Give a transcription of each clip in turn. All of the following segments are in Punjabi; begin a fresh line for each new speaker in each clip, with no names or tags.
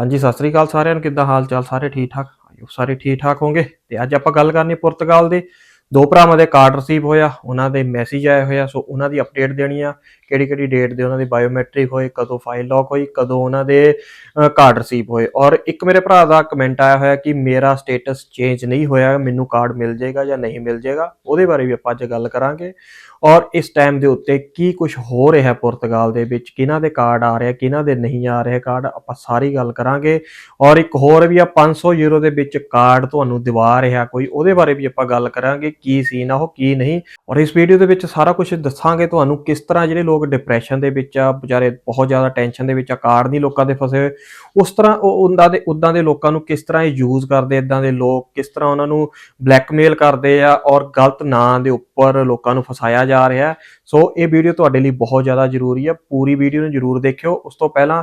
ਹਾਂਜੀ, ਸਤਿ ਸ੍ਰੀ ਅਕਾਲ ਸਾਰਿਆਂ ਨੂੰ। ਕਿੱਦਾਂ ਹਾਲ ਚਾਲ ਸਾਰੇ ਠੀਕ ਠਾਕ ਸਾਰੇ ਠੀਕ ਠਾਕ ਹੋਣਗੇ ਤੇ ਅੱਜ ਆਪਾਂ ਗੱਲ ਕਰਨੀ ਪੁਰਤਗਾਲ ਦੇ। ਦੋ ਭਰਾਵਾਂ ਦੇ ਕਾਰਡ ਰਿਸੀਵ ਹੋਇਆ, ਉਹਨਾਂ ਦੇ ਮੈਸੇਜ ਆਏ ਹੋਇਆ ਸੋ ਉਹਨਾਂ ਦੀ ਅਪਡੇਟ ਦੇਣੀ ਆ। ਕਿਹੜੀ ਕਿਹੜੀ ਡੇਟ ਦੇ ਉਹਨਾਂ ਦੀ ਬਾਇਓਮੈਟ੍ਰਿਕ ਹੋਏ, ਕਦੋਂ ਫਾਈਲ ਲੌਕ ਹੋਈ, ਕਦੋਂ ਉਹਨਾਂ ਦੇ ਕਾਰਡ ਰਿਸੀਵ ਹੋਏ। ਔਰ ਇੱਕ ਮੇਰੇ ਭਰਾ ਦਾ ਕਮੈਂਟ ਆਇਆ ਹੋਇਆ ਕਿ ਮੇਰਾ ਸਟੇਟਸ ਚੇਂਜ ਨਹੀਂ ਹੋਇਆ, ਮੈਨੂੰ ਕਾਰਡ ਮਿਲ ਜਾਏਗਾ ਜਾਂ ਨਹੀਂ ਮਿਲ ਜਾਏਗਾ, ਉਹਦੇ ਬਾਰੇ ਵੀ ਆਪਾਂ ਅੱਜ ਗੱਲ ਕਰਾਂਗੇ। ਔਰ ਇਸ ਟਾਈਮ ਦੇ ਉੱਤੇ ਕੀ ਕੁਝ ਹੋ ਰਿਹਾ ਪੁਰਤਗਾਲ ਦੇ ਵਿੱਚ? ਕਿਹਨਾਂ ਦੇ ਕਾਰਡ ਆ ਰਿਹਾ, ਕਿਹਨਾਂ ਦੇ ਨਹੀਂ ਆ ਰਹੇ ਕਾਰਡ ਆਪਾਂ ਸਾਰੀ ਗੱਲ ਕਰਾਂਗੇ। ਔਰ ਇੱਕ ਹੋਰ ਵੀ ਆ 500 ਯੂਰੋ ਦੇ ਵਿੱਚ ਕਾਰਡ ਤੁਹਾਨੂੰ ਦਿਵਾ ਰਿਹਾ ਕੋਈ, ਉਹਦੇ ਬਾਰੇ ਵੀ ਆਪਾਂ ਗੱਲ ਕਰਾਂਗੇ, ਕੀ ਸੀ ਨਾ ਉਹ, ਕੀ ਨਹੀਂ। ਔਰ ਇਸ ਵੀਡੀਓ ਦੇ ਵਿੱਚ ਸਾਰਾ ਕੁਝ ਦੱਸਾਂਗੇ ਤੁਹਾਨੂੰ, ਕਿਸ ਤਰ੍ਹਾਂ ਜਿਹੜੇ ਲੋਕ ਡਿਪਰੈਸ਼ਨ ਦੇ ਵਿੱਚ ਆ, ਵਿਚਾਰੇ ਬਹੁਤ ਜ਼ਿਆਦਾ ਟੈਨਸ਼ਨ ਦੇ ਵਿੱਚ ਆ ਕਾਰਡ ਨਹੀਂ ਲੋਕਾਂ ਦੇ ਫਸੇ ਹੋਏ। ਉਸ ਤਰ੍ਹਾਂ ਉਹ ਉਹਨਾਂ ਦੇ ਉਦਾਂ ਦੇ ਲੋਕਾਂ ਨੂੰ ਕਿਸ ਤਰ੍ਹਾਂ ਇਹ ਯੂਜ਼ ਕਰਦੇ ਇਦਾਂ ਦੇ ਲੋਕ ਕਿਸ ਤਰ੍ਹਾਂ ਉਹਨਾਂ ਨੂੰ ਬਲੈਕਮੇਲ ਕਰਦੇ ਆ ਔਰ ਗਲਤ ਨਾਂ ਦੇ ਉੱਪਰ ਲੋਕਾਂ ਨੂੰ ਫਸਾਇਆ ਜਾ ਰਿਹਾ। ਸੋ ਇਹ ਵੀਡੀਓ ਤੁਹਾਡੇ ਲਈ ਬਹੁਤ ਜ਼ਿਆਦਾ ਜ਼ਰੂਰੀ ਹੈ। ਪੂਰੀ ਵੀਡੀਓ ਨੂੰ ਜ਼ਰੂਰ ਦੇਖਿਓ। ਉਸ ਤੋਂ ਪਹਿਲਾਂ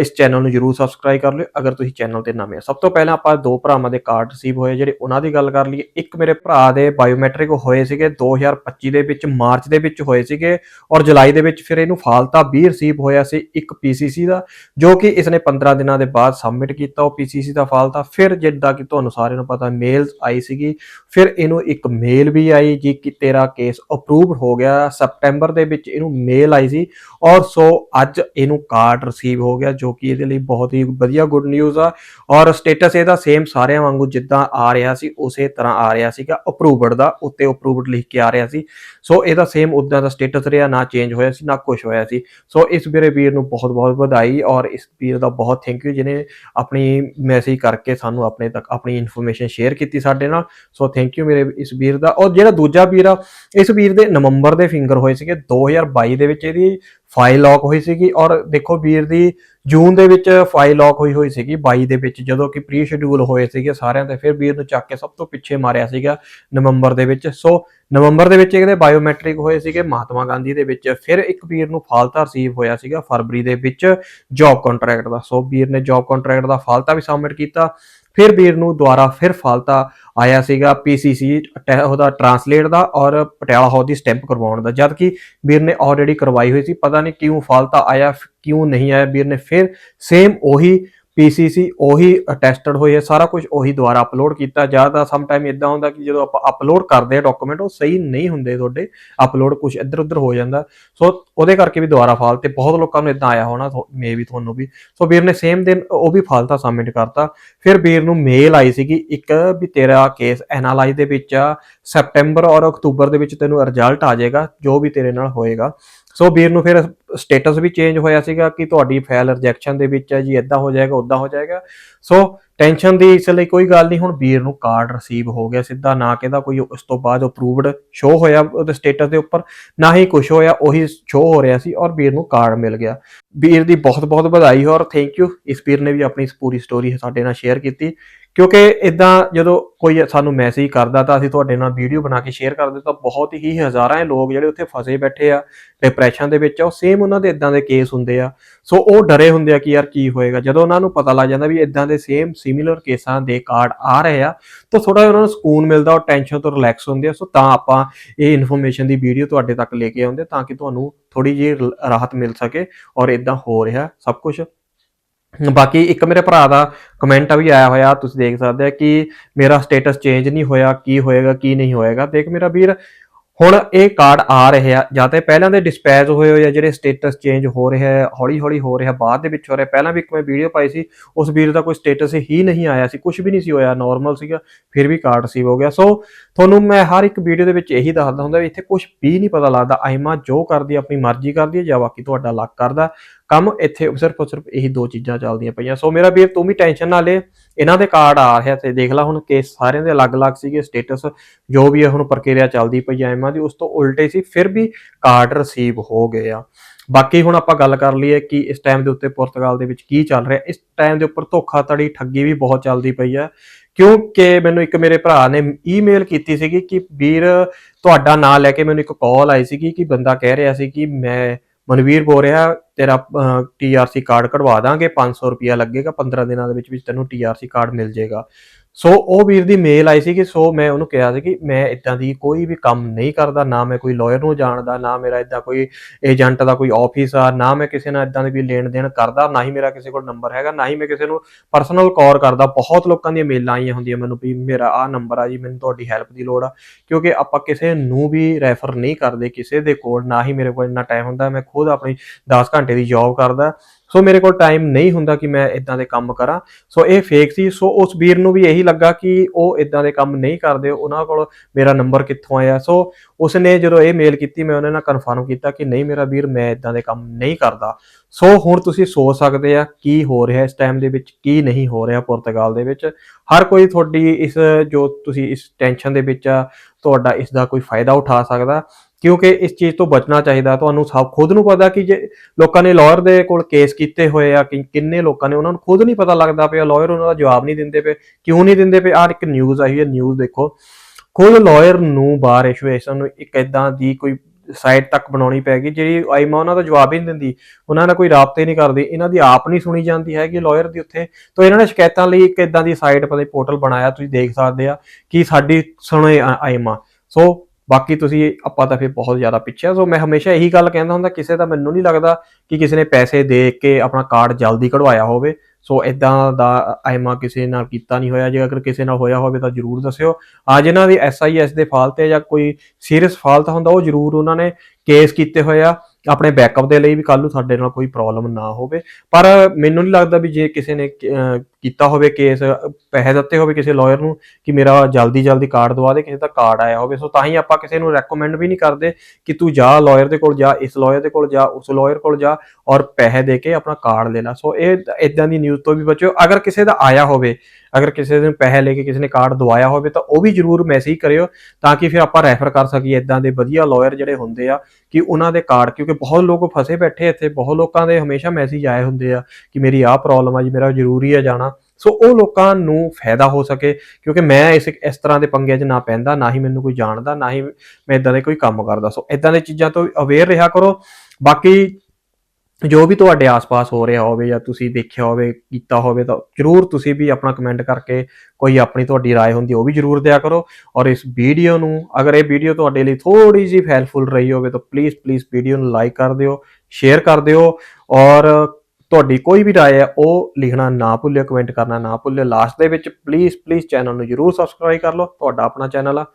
ਇਸ ਚੈਨਲ ਨੂੰ ਜ਼ਰੂਰ ਸਬਸਕ੍ਰਾਈਬ ਕਰ ਲਿਓ। ਅਗਰ ਤੁਸੀਂ ਚੈਨਲ ਤੇ ਨਵੇਂ ਹੋ, ਸਭ ਤੋਂ ਪਹਿਲਾਂ ਆਪਾਂ ਦੋ ਭਰਾਵਾਂ ਦੇ ਕਾਰਡ ਰਿਸੀਵ ਹੋਏ ਜਿਹੜੇ ਉਹਨਾਂ ਦੀ ਗੱਲ ਕਰ ਲਈਏ। ਇੱਕ ਮੇਰੇ ਭਰਾ ਦੇ ਬਾਇਓਮੈਟ੍ਰਿਕ ਹੋਏ ਸੀਗੇ 2025 ਦੇ ਵਿੱਚ, ਮਾਰਚ ਦੇ ਵਿੱਚ ਹੋਏ ਸੀਗੇ ਔਰ ਜੁਲਾਈ ਦੇ ਵਿੱਚ ਫਿਰ ਇਹਨੂੰ ਫਾਲਤਾ 20 ਰਿਸੀਵ ਹੋਇਆ ਸੀ ਇੱਕ ਪੀਸੀਸੀ ਦਾ, ਜੋ ਕਿ ਇਸਨੇ 15 ਦਿਨਾਂ ਦੇ ਬਾਅਦ ਸਬਮਿਟ ਕੀਤਾ। ਉਹ ਪੀਸੀਸੀ ਦਾ ਫਾਲਤਾ। ਫਿਰ ਜਿੱਦਾਂ ਕਿ ਤੁਹਾਨੂੰ ਸਾਰਿਆਂ ਨੂੰ ਪਤਾ ਮੇਲਸ ਆਈ ਸੀਗੀ। ਫਿਰ ਇਹਨੂੰ ਇੱਕ ਮੇਲ ਵੀ ਆਈ, ਜੀ ਕਿ ਤੇਰਾ ਕੇਸ ਅਪਰੂਵਡ ਹੋ ਗਿਆ। ਸਪਟੈਂਬਰ ਦੇ ਵਿੱਚ ਇਹਨੂੰ ਮੇਲ ਆਈ ਸੀ ਔਰ ਸੋ ਅੱਜ ਇਹਨੂੰ ਕਾਰਡ ਰਿਸੀਵ ਹੋ ਗਿਆ ਜੋ ਕਿ ਇਹਦੇ ਲਈ ਬਹੁਤ ਹੀ ਵਧੀਆ ਗੁੱਡ ਨਿਊਜ਼ ਆ ਔਰ ਸਟੇਟਸ ਇਹਦਾ ਸੇਮ ਸਾਰਿਆਂ ਵਾਂਗੂ ਜਿੱਦਾਂ ਆ ਰਿਹਾ ਸੀ, ਉਸੇ ਤਰ੍ਹਾਂ ਆ ਰਿਹਾ ਸੀਗਾ ਅਪਰੂਵਡ ਦਾ, ਉੱਤੇ ਅਪਰੂਵਡ ਲਿਖ ਕੇ ਆ ਰਿਹਾ ਸੀ। ਸੋ ਇਹਦਾ ਸੇਮ ਉਦਾਂ ਦਾ ਸਟੇਟਸ ਰਿਹਾ, ਨਾ ਚੇਂਜ ਹੋਇਆ ਸੀ, ਨਾ ਕੁਝ ਹੋਇਆ ਸੀ। ਸੋ ਇਸ ਵੀਰੇ ਵੀਰ ਨੂੰ ਬਹੁਤ ਬਹੁਤ ਵਧਾਈ ਔਰ ਇਸ ਵੀਰ ਦਾ ਬਹੁਤ ਥੈਂਕ ਯੂ ਜਿਹਨੇ ਆਪਣੀ ਮੈਸੇਜ ਕਰਕੇ ਸਾਨੂੰ ਆਪਣੇ ਤੱਕ ਆਪਣੀ ਇਨਫੋਰਮੇਸ਼ਨ ਸ਼ੇਅਰ ਕੀਤੀ ਸਾਡੇ ਨਾਲ। ਸੋ ਥੈਂਕ ਯੂ ਮੇਰੇ ਇਸ ਵੀਰ ਦਾ। ਔਰ ਜਿਹੜਾ ਦੂਜਾ ਵੀਰ ਆ, ਇਸ ਵੀਰ ਦੇ ਨਵੰਬਰ ਦੇ ਫਿੰਗਰ ਹੋਏ ਸੀਗੇ 2022 ਦੇ ਵਿੱਚ ਇਹਦੀ ਫਾਈਲ ਲੌਕ ਹੋਈ ਸੀਗੀ ਔਰ ਦੇਖੋ ਵੀਰ ਦੀ ਜੂਨ ਦੇ ਵਿੱਚ ਫਾਈਲ ਲੌਕ ਹੋਈ ਹੋਈ ਸੀਗੀ 22 ਦੇ ਵਿੱਚ, ਜਦੋਂ ਕਿ ਪ੍ਰੀ ਸ਼ਡਿਊਲ ਹੋਏ ਸੀਗੇ ਸਾਰਿਆਂ ਦੇ, ਫਿਰ ਵੀਰ ਨੂੰ ਚੱਕ ਕੇ ਸਭ ਤੋਂ ਪਿੱਛੇ ਮਾਰਿਆ ਸੀਗਾ ਨਵੰਬਰ ਦੇ ਵਿੱਚ। ਸੋ ਨਵੰਬਰ ਦੇ ਵਿੱਚ ਇਹਦੇ ਬਾਇਓਮੈਟ੍ਰਿਕ ਹੋਏ ਸੀਗੇ ਮਹਾਤਮਾ ਗਾਂਧੀ ਦੇ ਵਿੱਚ, ਫਿਰ ਇੱਕ ਵੀਰ ਨੂੰ ਫਾਲਤਾ ਰਿਸੀਵ ਹੋਇਆ ਸੀਗਾ ਫਰਵਰੀ ਦੇ ਵਿੱਚ ਜੌਬ ਕੰਟਰੈਕਟ ਦਾ। ਸੋ ਵੀਰ ਨੇ ਜੌਬ ਕੰਟਰੈਕਟ ਦਾ ਫਾਲਤਾ ਵੀ ਸਬਮਿਟ ਕੀਤਾ। ਫਿਰ ਵੀਰ ਨੂੰ ਦੁਬਾਰਾ ਫਿਰ ਫਾਲਤਾ ਆਇਆ ਸੀਗਾ ਪੀਸੀਸੀ ਉਹਦਾ ਟਰਾਂਸਲੇਟ ਦਾ ਔਰ ਪਟਿਆਲਾ ਹਾਊਸ ਦੀ ਸਟੈਂਪ ਕਰਵਾਉਣ ਦਾ। ਜਦ ਕਿ ਵੀਰ ਨੇ ਆਲਰੇਡੀ ਕਰਵਾਈ ਹੋਈ ਸੀ, ਪਤਾ ਨਹੀਂ ਕਿਉਂ ਫਾਲਤਾ ਆਇਆ, ਕਿਉਂ ਨਹੀਂ ਆਇਆ। ਵੀਰ ਨੇ ਫਿਰ ਸੇਮ ਉਹੀ ਪੀਸੀਸੀ ਉਹੀ ਅਟੈਸਟਡ ਹੋਈ ਹੈ ਸਾਰਾ ਕੁਝ ਉਹੀ ਦੁਬਾਰਾ ਅਪਲੋਡ ਕੀਤਾ। ਜ਼ਿਆਦਾ ਸਮ ਟਾਈਮ ਇਦਾਂ ਹੁੰਦਾ ਕਿ ਜਦੋਂ ਆਪਾਂ ਅਪਲੋਡ ਕਰਦੇ ਆ ਡਾਕੂਮੈਂਟ ਉਹ ਸਹੀ ਨਹੀਂ ਹੁੰਦੇ ਤੁਹਾਡੇ। ਅਪਲੋਡ ਕੁਝ ਇੱਧਰ ਉੱਧਰ ਹੋ ਜਾਂਦਾ। ਸੋ ਉਹਦੇ ਕਰਕੇ ਵੀ ਦੁਬਾਰਾ ਫਾਲ ਤੇ ਬਹੁਤ ਲੋਕਾਂ ਨੂੰ ਇਦਾਂ ਆਇਆ ਹੋਣਾ ਮੇ ਵੀ ਤੁਹਾਨੂੰ ਵੀ। ਸੋ ਵੀਰ ਨੇ ਸੇਮ ਦਿਨ ਉਹ ਵੀ ਫਾਲਤਾ ਸਬਮਿਟ ਕਰਤਾ। ਫਿਰ ਵੀਰ ਨੂੰ ਮੇਲ ਆਈ ਸੀਗੀ ਇੱਕ ਵੀ ਤੇਰਾ ਕੇਸ ਐਨਾਲਾਈਜ਼ ਦੇ ਵਿੱਚ ਆ ਸੈਪਟੈਂਬਰ ਔਰ ਅਕਤੂਬਰ ਦੇ ਵਿੱਚ ਤੈਨੂੰ ਰਿਜ਼ਲਟ ਆ ਜਾਏਗਾ, ਜੋ ਵੀ ਤੇਰੇ ਨਾਲ ਹੋਏਗਾ। ਸੋ ਵੀਰ ਨੂੰ ਫਿਰ ਸਟੇਟਸ ਵੀ ਚੇਂਜ ਹੋਇਆ ਸੀਗਾ ਕਿ ਤੁਹਾਡੀ ਫਾਈਲ ਰਿਜੈਕਸ਼ਨ ਦੇ ਵਿੱਚ ਹੈ ਜੀ ਇਦਾਂ ਹੋ ਜਾਏਗਾ ਉਦਾਂ ਹੋ ਜਾਏਗਾ। ਸੋ ਟੈਨਸ਼ਨ ਦੀ ਇਸ ਲਈ ਕੋਈ ਗੱਲ ਨਹੀਂ, ਹੁਣ ਵੀਰ ਨੂੰ ਕਾਰਡ ਰਿਸੀਵ ਹੋ ਗਿਆ ਸਿੱਧਾ, ਨਾ ਕਿਹਦਾ ਕੋਈ ਉਸ ਤੋਂ ਬਾਅਦ ਅਪਰੂਵਡ ਸ਼ੋ ਹੋਇਆ ਉਹਦੇ ਸਟੇਟਸ ਦੇ ਉੱਪਰ, ਨਾ ਹੀ ਕੁਝ ਹੋਇਆ, ਉਹੀ ਸ਼ੋ ਹੋ ਰਿਹਾ ਸੀ ਔਰ ਵੀਰ ਨੂੰ ਕਾਰਡ ਮਿਲ ਗਿਆ। ਵੀਰ ਦੀ ਬਹੁਤ ਬਹੁਤ ਵਧਾਈ ਔਰ ਥੈਂਕ ਯੂ ਇਸ ਵੀਰ ਨੇ ਵੀ ਆਪਣੀ ਪੂਰੀ ਸਟੋਰੀ ਸਾਡੇ ਨਾਲ ਸ਼ੇਅਰ ਕੀਤੀ। ਕਿਉਂਕਿ ਇਦਾਂ ਜਦੋਂ ਕੋਈ ਸਾਨੂੰ ਮੈਸੇਜ ਕਰਦਾ ਤਾਂ ਅਸੀਂ ਤੁਹਾਡੇ ਨਾਲ ਵੀਡੀਓ ਬਣਾ ਕੇ ਸ਼ੇਅਰ ਕਰਦੇ ਤਾਂ ਬਹੁਤ ਹੀ ਹਜ਼ਾਰਾਂ ਲੋਕ ਜਿਹੜੇ ਉੱਥੇ ਫਸੇ ਬੈਠੇ ਆ ਡਿਪਰੈਸ਼ਨ ਦੇ ਵਿੱਚ ਆ, ਉਹ ਸੇਮ ਉਹਨਾਂ ਦੇ ਇਦਾਂ ਦੇ ਕੇਸ ਹੁੰਦੇ ਆ। ਸੋ ਉਹ ਡਰੇ ਹੁੰਦੇ ਆ ਕਿ ਯਾਰ ਕੀ ਹੋਏਗਾ। ਜਦੋਂ ਉਹਨਾਂ ਨੂੰ ਪਤਾ ਲੱਗ ਜਾਂਦਾ ਵੀ ਇਦਾਂ ਦੇ ਸੇਮ ਸਿਮਿਲਰ ਕੇਸਾਂ ਦੇ ਕਾਰਡ ਆ ਰਹੇ ਆ, ਤਾਂ ਥੋੜਾ ਉਹਨਾਂ ਨੂੰ ਸਕੂਨ ਮਿਲਦਾ ਔਰ ਟੈਨਸ਼ਨ ਤੋਂ ਰਿਲੈਕਸ ਹੁੰਦੇ ਆ। ਸੋ ਤਾਂ ਆਪਾਂ ਇਹ ਇਨਫੋਰਮੇਸ਼ਨ ਦੀ ਵੀਡੀਓ ਤੁਹਾਡੇ ਤੱਕ ਲੈ ਕੇ ਆਉਂਦੇ ਤਾਂ ਕਿ ਤੁਹਾਨੂੰ ਥੋੜੀ ਜਿਹੀ ਰਾਹਤ ਮਿਲ ਸਕੇ ਔਰ ਇਦਾਂ ਹੋ ਰਿਹਾ ਸਭ ਕੁਝ ਬਾਕੀ ਇੱਕ ਮੇਰੇ ਭਰਾ ਦਾ ਕਮੈਂਟ ਵੀ ਆਇਆ ਹੋਇਆ, ਤੁਸੀਂ ਦੇਖ ਸਕਦੇ ਆ ਕਿ ਮੇਰਾ ਸਟੇਟਸ ਚੇਂਜ ਨਹੀਂ ਹੋਇਆ, ਕੀ ਹੋਏਗਾ, ਕੀ ਨਹੀਂ ਹੋਏਗਾ। ਦੇਖ ਮੇਰਾ ਵੀਰ ਹੁਣ ਇਹ ਕਾਰਡ ਆ ਰਹੇ ਆ, ਜਾਂ ਤੇ ਪਹਿਲਾਂ ਦੇ ਡਿਸਪੈਚ ਹੋਏ ਹੋਏ ਆ, ਜਿਹੜੇ ਸਟੇਟਸ ਚੇਂਜ ਹੋ ਰਿਹਾ ਹੈ ਹੌਲੀ ਹੌਲੀ ਹੋ ਰਿਹਾ, ਬਾਅਦ ਦੇ ਵਿੱਚ ਹੋ ਰਿਹਾ। ਪਹਿਲਾਂ ਵੀ ਇੱਕ ਮੈਂ ਵੀਡੀਓ ਪਾਈ ਸੀ, ਉਸ ਵੀਰ ਦਾ ਕੋਈ ਸਟੇਟਸ ਹੀ ਨਹੀਂ ਆਇਆ ਸੀ ਕੁਝ ਵੀ ਨਹੀਂ ਸੀ ਹੋਇਆ ਨਾਰਮਲ ਸੀਗਾ, ਫਿਰ ਵੀ ਕਾਰਡ ਰਿਸੀਵ ਹੋ ਗਿਆ। ਸੋ ਤੁਹਾਨੂੰ ਮੈਂ ਹਰ ਇੱਕ ਵੀਡੀਓ ਦੇ ਵਿੱਚ ਇਹੀ ਦੱਸਦਾ ਹੁੰਦਾ ਵੀ ਇੱਥੇ ਕੁਝ ਵੀ ਨਹੀਂ ਪਤਾ ਲੱਗਦਾ। ਆਈਮਾ ਜੋ ਕਰਦੀ ਆਪਣੀ ਮਰਜ਼ੀ ਕਰਦੀ ਹੈ ਜਾਂ ਬਾਕੀ ਤੁਹਾਡਾ ਲੱਕ ਕਰਦਾ। ਕੰਮ ਇੱਥੇ ਸਿਰਫ ਸਿਰਫ ਇਹੀ ਦੋ ਚੀਜ਼ਾਂ ਚੱਲਦੀਆਂ ਪਈਆਂ। ਸੋ ਮੇਰਾ ਵੀਰ, ਤੂੰ ਵੀ ਟੈਨਸ਼ਨ ਨਾ ਲੈ। ਇਹਨਾਂ ਦੇ ਕਾਰਡ ਆ ਰਿਹਾ ਤੇ ਦੇਖ ਲੈ ਹੁਣ ਕੇਸ ਸਾਰਿਆਂ ਦੇ ਅਲੱਗ-ਅਲੱਗ ਸੀਗੇ ਸਟੇਟਸ ਜੋ ਵੀ ਇਹ ਹੁਣ ਪ੍ਰਕਿਰਿਆ ਚੱਲਦੀ ਪਈ ਆ ਐਮਾਂ ਦੀ, ਉਸ ਤੋਂ ਉਲਟੇ ਸੀ, ਫਿਰ ਵੀ ਕਾਰਡ ਰਿਸੀਵ ਹੋ ਗਏ ਆ। ਬਾਕੀ ਹੁਣ ਆਪਾਂ ਗੱਲ ਕਰ ਲਈਏ ਕਿ ਇਸ ਟਾਈਮ ਦੇ ਉੱਤੇ ਪੁਰਤਗਾਲ ਦੇ ਵਿੱਚ ਕੀ ਚੱਲ ਰਿਹਾ। ਇਸ ਟਾਈਮ ਦੇ ਉੱਪਰ ਧੋਖਾਧੜੀ, ਠੱਗੀ ਵੀ ਬਹੁਤ ਚੱਲਦੀ ਪਈ ਆ। ਕਿਉਂਕਿ ਮੈਨੂੰ ਇੱਕ ਮੇਰੇ ਭਰਾ ਨੇ ਈਮੇਲ ਕੀਤੀ ਸੀਗੀ ਕਿ ਵੀਰ ਤੁਹਾਡਾ ਨਾਮ ਲੈ ਕੇ ਮੈਨੂੰ ਇੱਕ ਕਾਲ ਆਈ ਸੀਗੀ ਕਿ ਬੰਦਾ ਕਹਿ ਰਿਹਾ ਸੀ ਕਿ ਮੈਂ ਮਨਵੀਰ ਬੋਲ ਰਿਹਾ ਤੇਰਾ ਟੀਆਰਸੀ ਕਾਰਡ ਕਢਵਾ ਦਾਂਗੇ 500 ਰੁਪਿਆ ਲੱਗੇਗਾ 15 ਦਿਨਾਂ ਦੇ ਵਿੱਚ ਵਿੱਚ ਤੈਨੂੰ ਟੀਆਰਸੀ ਕਾਰਡ ਮਿਲ ਜਾਏਗਾ। ਸੋ ਉਹ ਵੀਰ ਦੀ ਮੇਲ ਆਈ ਸੀ ਕਿ ਸੋ ਮੈਂ ਉਹਨੂੰ ਕਿਹਾ ਸੀ ਕਿ ਮੈਂ ਇਦਾਂ ਦੀ ਕੋਈ ਵੀ ਕੰਮ ਨਹੀਂ ਕਰਦਾ, ਨਾ ਮੈਂ ਕੋਈ ਲਾਇਰ ਨੂੰ ਜਾਣਦਾ, ਨਾ ਮੇਰਾ ਇਦਾਂ ਕੋਈ ਏਜੰਟ ਦਾ ਕੋਈ ਆਫਿਸ ਆ, ਨਾ ਮੈਂ ਕਿਸੇ ਨਾਲ ਇਦਾਂ ਦੀ ਕੋਈ ਲੈਣ ਦੇਣ ਕਰਦਾ, ਨਾ ਹੀ ਮੇਰਾ ਕਿਸੇ ਕੋਲ ਨੰਬਰ ਹੈਗਾ, ਨਾ ਹੀ ਮੈਂ ਕਿਸੇ ਨੂੰ ਪਰਸਨਲ ਕਾਲ ਕਰਦਾ। ਬਹੁਤ ਲੋਕਾਂ ਦੀਆਂ ਮੇਲਾਂ ਆਈਆਂ ਹੁੰਦੀਆਂ ਮੈਨੂੰ ਵੀ, ਮੇਰਾ ਆਹ ਨੰਬਰ ਆ ਜੀ, ਮੈਨੂੰ ਤੁਹਾਡੀ ਹੈਲਪ ਦੀ ਲੋੜ ਆ। ਕਿਉਂਕਿ ਆਪਾਂ ਕਿਸੇ ਨੂੰ ਵੀ ਰੈਫਰ ਨਹੀਂ ਕਰਦੇ, ਕਿਸੇ ਦੇ ਕੋਲ, ਨਾ ਹੀ ਮੇਰੇ ਕੋਲ ਇੰਨਾ ਟਾਈਮ ਹੁੰਦਾ, ਮੈਂ ਖੁਦ ਆਪਣੀ 10 ਘੰਟੇ ਦੀ ਜੌਬ ਕਰਦਾ। ਸੋ ਮੇਰੇ ਕੋਲ ਟਾਈਮ ਨਹੀਂ ਹੁੰਦਾ ਕਿ ਮੈਂ ਇਦਾਂ ਦੇ ਕੰਮ ਕਰਾਂ। ਸੋ ਇਹ ਫੇਕ ਸੀ। ਸੋ ਉਸ ਵੀਰ ਨੂੰ ਵੀ ਇਹੀ ਲੱਗਾ ਕਿ ਉਹ ਇਦਾਂ ਦੇ ਕੰਮ ਨਹੀਂ ਕਰਦੇ। ਉਹਨਾਂ ਕੋਲ ਮੇਰਾ ਨੰਬਰ ਕਿੱਥੋਂ ਆਇਆ? ਸੋ ਉਸਨੇ ਜਦੋਂ ਇਹ ਮੇਲ ਕੀਤੀ, ਮੈਂ ਉਹਨਾਂ ਨਾਲ ਕਨਫਰਮ ਕੀਤਾ ਕਿ ਨਹੀਂ ਮੇਰਾ ਵੀਰ, ਮੈਂ ਇਦਾਂ ਦੇ ਕੰਮ ਨਹੀਂ ਕਰਦਾ। ਸੋ ਹੁਣ ਤੁਸੀਂ ਸੋਚ ਸਕਦੇ ਆ ਕੀ ਹੋ ਰਿਹਾ ਇਸ ਟਾਈਮ ਦੇ ਵਿੱਚ, ਕੀ ਨਹੀਂ ਹੋ ਰਿਹਾ ਪੁਰਤਗਾਲ ਦੇ ਵਿੱਚ। ਹਰ ਕੋਈ ਤੁਹਾਡੀ ਇਸ, ਜੋ ਤੁਸੀਂ ਇਸ ਟੈਨਸ਼ਨ ਦੇ ਵਿੱਚ ਆ, ਤੁਹਾਡਾ ਇਸ ਦਾ ਕੋਈ ਫਾਇਦਾ ਉਠਾ ਸਕਦਾ। ਕਿਉਂਕਿ ਇਸ ਚੀਜ਼ ਤੋਂ ਬਚਣਾ ਚਾਹੀਦਾ। ਤੁਹਾਨੂੰ ਸਭ ਖੁਦ ਨੂੰ ਪਤਾ ਕਿ ਜੇ ਲੋਕਾਂ ਨੇ ਲਾਇਰ ਦੇ ਕੋਲ ਕੇਸ ਕੀਤੇ ਹੋਏ ਆ, ਕਿ ਕਿੰਨੇ ਲੋਕਾਂ ਨੇ ਉਹਨਾਂ ਨੂੰ ਖੁਦ ਨਹੀਂ ਪਤਾ ਲੱਗਦਾ ਪਿਆ। ਲਾਇਰ ਉਹਨਾਂ ਦਾ ਜਵਾਬ ਨਹੀਂ ਦਿੰਦੇ ਪਏ, ਕਿਉਂ ਨਹੀਂ ਦਿੰਦੇ ਪਏ? ਆਹ ਇੱਕ ਨਿਊਜ਼ ਆਈ ਹੈ ਨਿਊਜ਼ ਦੇਖੋ। ਖੁਦ ਲਾਇਰ ਨੂੰ ਬਾਰ ਐਸੋਸੀਏਸ਼ਨ ਨੂੰ ਇੱਕ ਇਦਾਂ ਦੀ ਕੋਈ ਸਾਈਟ ਤੱਕ ਬਣਾਉਣੀ ਪੈਗੀ ਜਿਹੜੀ ਆਈਮਾ ਉਹਨਾਂ ਦਾ ਜਵਾਬ ਹੀ ਨਹੀਂ ਦਿੰਦੀ। ਉਹਨਾਂ ਨਾਲ ਕੋਈ ਰਾਬਤੇ ਨਹੀਂ ਕਰਦੀ। ਇਹਨਾਂ ਦੀ ਆਪ ਨਹੀਂ ਸੁਣੀ ਜਾਂਦੀ ਹੈਗੀ ਲਾਇਰ ਦੀ ਉੱਥੇ, ਤਾਂ ਇਹਨਾਂ ਨੇ ਸ਼ਿਕਾਇਤਾਂ ਲਈ ਇੱਕ ਇਦਾਂ ਦੀ ਸਾਈਟ ਪਤਾ ਪੋਰਟਲ ਬਣਾਇਆ, ਤੁਸੀਂ ਦੇਖ ਸਕਦੇ ਆ ਕਿ ਸਾਡੀ ਸੁਣੇ ਆਈਮਾ ਸੋ ਬਾਕੀ ਤੁਸੀਂ ਆਪਾਂ ਤਾਂ ਫਿਰ ਬਹੁਤ ਜ਼ਿਆਦਾ ਪਿੱਛੇ ਆ। ਸੋ ਮੈਂ ਹਮੇਸ਼ਾ ਇਹੀ ਗੱਲ ਕਹਿੰਦਾ ਹੁੰਦਾ, ਕਿਸੇ ਦਾ ਮੈਨੂੰ ਨਹੀਂ ਲੱਗਦਾ ਕਿ ਕਿਸੇ ਨੇ ਪੈਸੇ ਦੇ ਕੇ ਆਪਣਾ ਕਾਰਡ ਜਲਦੀ ਕਢਵਾਇਆ ਹੋਵੇ। ਸੋ ਇਦਾਂ ਦਾ ਆਈਮਾ ਕਿਸੇ ਨਾਲ ਕੀਤਾ ਨਹੀਂ ਹੋਇਆ। ਜੇ ਅਗਰ ਕਿਸੇ ਨਾਲ ਹੋਇਆ ਹੋਵੇ ਤਾਂ ਜਰੂਰ ਦੱਸਿਓ। ਆ ਜਿਨ੍ਹਾਂ ਦੀ ਐਸਆਈਐਸ ਦੇ ਫਾਲਟ ਜਾਂ ਕੋਈ ਸੀਰੀਅਸ ਫਾਲਟ ਹੁੰਦਾ, ਉਹ ਜਰੂਰ ਉਹਨਾਂ ਨੇ ਕੇਸ ਕੀਤੇ ਹੋਏ ਆ। ਆਪਣੇ ਬੈਕਅਪ ਦੇ ਲਈ ਵੀ ਕੱਲ ਨੂੰ ਸਾਡੇ ਨਾਲ ਕੋਈ ਪ੍ਰੋਬਲਮ ਨਾ ਹੋਵੇ। ਪਰ ਮੈਨੂੰ ਨਹੀਂ ਲੱਗਦਾ ਵੀ ਜੇ ਕਿਸੇ ਨੇ ਕੀਤਾ ਹੋਵੇ ਕੇਸ ਪੈਸੇ ਦਿੱਤੇ ਹੋਵੇ ਕਿਸੇ ਲਾਇਰ ਨੂੰ ਕਿ ਮੇਰਾ ਜਲਦੀ ਜਲਦੀ ਕਾਰਡ ਦਵਾ ਦੇ, ਕਿਸੇ ਦਾ ਕਾਰਡ ਆਇਆ ਹੋਵੇ। ਸੋ ਤਾਂ ਹੀ ਆਪਾਂ ਕਿਸੇ ਨੂੰ ਰეკਮੈਂਡ ਵੀ ਨਹੀਂ ਕਰਦੇ ਕਿ ਤੂੰ ਜਾ ਲਾਇਰ ਦੇ ਕੋਲ ਜਾ, ਇਸ ਲਾਇਰ ਦੇ ਕੋਲ ਜਾ, ਉਸ ਲਾਇਰ ਕੋਲ ਜਾ ਔਰ ਪੈਸੇ ਦੇ ਕੇ ਆਪਣਾ ਕਾਰਡ ਲੈ ਲੈ। ਸੋ ਇਹ ਇਦਾਂ ਦੀ ਨਿਊਜ਼ ਤੋਂ ਵੀ ਬਚੋ ਅਗਰ ਕਿਸੇ ਦਾ ਆਇਆ ਹੋਵੇ, ਅਗਰ ਕਿਸੇ ਨੇ ਪੈਸੇ ਲੈ ਕੇ ਕਿਸੇ ਨੇ ਕਾਰਡ ਦਵਾਇਆ ਹੋਵੇ ਤਾਂ ਉਹ ਵੀ ਜਰੂਰ ਮੈਸੇਜ ਕਰਿਓ ਤਾਂ ਕਿ ਫਿਰ ਆਪਾਂ ਰੈਫਰ ਕਰ ਸਕੀਏ। ਇਦਾਂ ਦੇ ਵਧੀਆ ਲਾਇਰ ਜਿਹੜੇ ਹੁੰਦੇ ਆ ਕਿ ਉਹਨਾਂ ਦੇ ਕਾਰਡ ਕਿਉਂਕਿ ਬਹੁਤ ਲੋਕ ਫਸੇ ਬੈਠੇ ਇੱਥੇ, ਬਹੁਤ ਲੋਕਾਂ ਦੇ ਹਮੇਸ਼ਾ ਮੈਸੇਜ ਆਏ ਹੁੰਦੇ ਆ ਕਿ ਮੇਰੀ ਆਹ ਪ੍ਰੋਬਲਮ ਆ ਜੀ, ਮੇਰਾ ਜ਼ਰੂਰੀ ਆ ਜਾਣਾ। ਸੋ ਉਹ ਲੋਕਾਂ ਨੂੰ ਫਾਇਦਾ ਹੋ ਸਕੇ, ਕਿਉਂਕਿ ਮੈਂ ਇਸ ਇਸ ਤਰ੍ਹਾਂ ਦੇ ਪੰਗਿਆਂ 'ਚ ਨਾ ਪੈਂਦਾ, ਨਾ ਹੀ ਮੈਨੂੰ ਕੋਈ ਜਾਣਦਾ, ਨਾ ਹੀ ਮੈਂ ਇਦਾਂ ਦੇ ਕੋਈ ਕੰਮ ਕਰਦਾ। ਸੋ ਇਦਾਂ ਦੇ ਚੀਜ਼ਾਂ ਤੋਂ ਅਵੇਅਰ ਰਿਹਾ ਕਰੋ। ਬਾਕੀ ਜੋ ਵੀ ਤੁਹਾਡੇ ਆਸ-ਪਾਸ ਹੋ ਰਿਹਾ ਹੋਵੇ ਜਾਂ ਤੁਸੀਂ ਦੇਖਿਆ ਹੋਵੇ ਕੀਤਾ ਹੋਵੇ ਤਾਂ ਜਰੂਰ ਤੁਸੀਂ ਵੀ ਆਪਣਾ ਕਮੈਂਟ ਕਰਕੇ ਕੋਈ ਆਪਣੀ ਤੁਹਾਡੀ رائے ਹੁੰਦੀ ਉਹ ਵੀ ਜਰੂਰ ਦਿਆ ਕਰੋ ਔਰ ਇਸ ਵੀਡੀਓ ਨੂੰ ਅਗਰ ਇਹ ਵੀਡੀਓ ਤੁਹਾਡੇ ਲਈ ਥੋੜੀ ਜਿਹੀ ਹੈਲਪਫੁਲ ਰਹੀ ਹੋਵੇ ਤਾਂ ਪਲੀਜ਼ ਪਲੀਜ਼ ਵੀਡੀਓ ਨੂੰ ਲਾਈਕ ਕਰ ਦਿਓ ਸ਼ੇਅਰ ਕਰ ਦਿਓ ਔਰ ਤੁਹਾਡੀ ਕੋਈ ਵੀ رائے ਹੈ ਉਹ ਲਿਖਣਾ ਨਾ ਭੁੱਲਿਓ ਕਮੈਂਟ ਕਰਨਾ ਨਾ ਭੁੱਲਿਓ ਲਾਸਟ ਦੇ ਵਿੱਚ ਪਲੀਜ਼ ਪਲੀਜ਼ ਚੈਨਲ ਨੂੰ ਜਰੂਰ ਸਬਸਕ੍ਰਾਈਬ ਕਰ ਲਓ ਤੁਹਾਡਾ ਆਪਣਾ ਚੈਨਲ ਆ